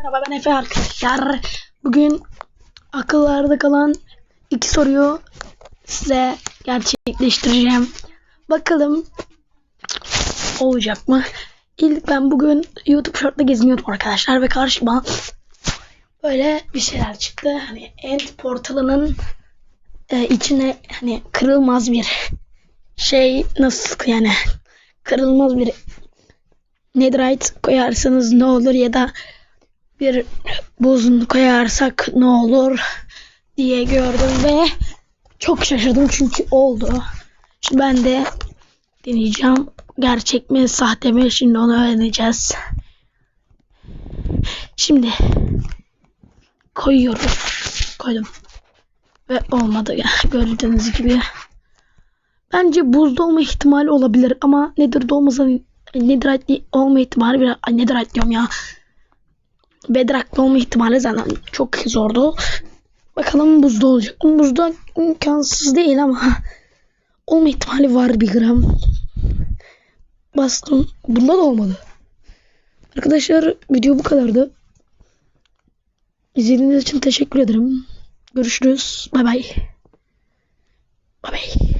Merhaba ben Efe arkadaşlar. Bugün akıllarda kalan iki soruyu size gerçekleştireceğim. Bakalım olacak mı? İlk ben bugün YouTube Short'ta geziniyordum arkadaşlar ve karşıma böyle bir şeyler çıktı. Hani End portalının e, içine hani kırılmaz bir şey nasıl yani kırılmaz bir netherite koyarsanız ne olur ya da bir buzun koyarsak ne olur diye gördüm ve çok şaşırdım çünkü oldu. Şimdi ben de deneyeceğim. Gerçek mi sahte mi şimdi onu öğreneceğiz. Şimdi koyuyorum. Koydum. Ve olmadı. Gördüğünüz gibi. Bence buzda olma ihtimali olabilir ama nedir olmasa netherite olma ihtimali biraz netherite diyorum ya. Bedrock'ta olma ihtimali zaten çok zordu. Bakalım buzda olacak? Buzda imkansız değil ama olma ihtimali var bir gram. Bastım. Bunda da olmadı. Arkadaşlar video bu kadardı. İzlediğiniz için teşekkür ederim. Görüşürüz. Bay bay. Bay bay.